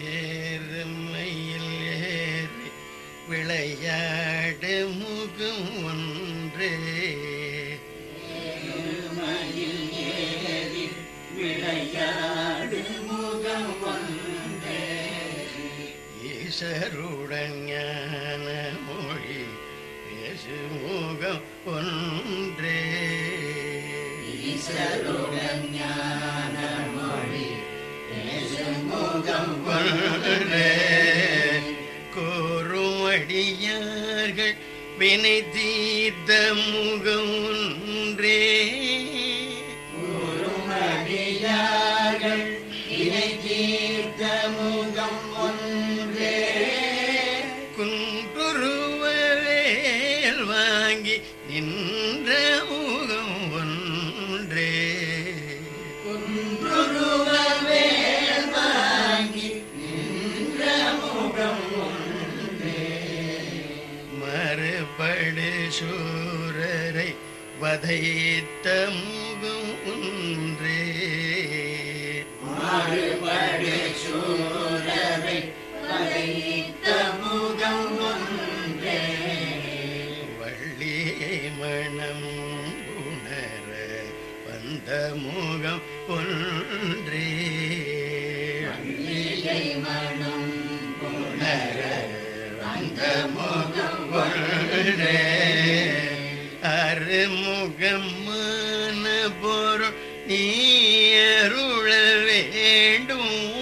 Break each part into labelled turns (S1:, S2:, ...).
S1: ஏறுமையில் ஏறி விளையாடு முகம் ஒன்றே. ஈசருடன் ஞான கோருமடியார்கள் வினை தீர்த்த முகம் ஒன்றே. கோருமடியார்கள் வினை தீர்த்த முகம் ஒன்றே. குன்றுருவவேல் வாங்கி நின்ற மறுபடு சூரரை வதைத்த ஒன்றே. வள்ளியை மனம் உணர வந்த முகம் ஒன்றே. மனம் உணர வந்த முகம் ஒன்றே அருமுகமான பொருள் நீ அருள வேண்டும்.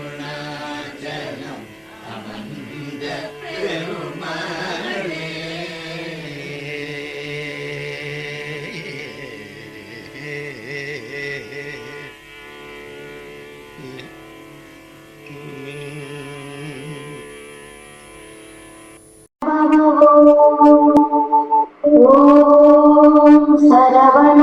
S2: சரவண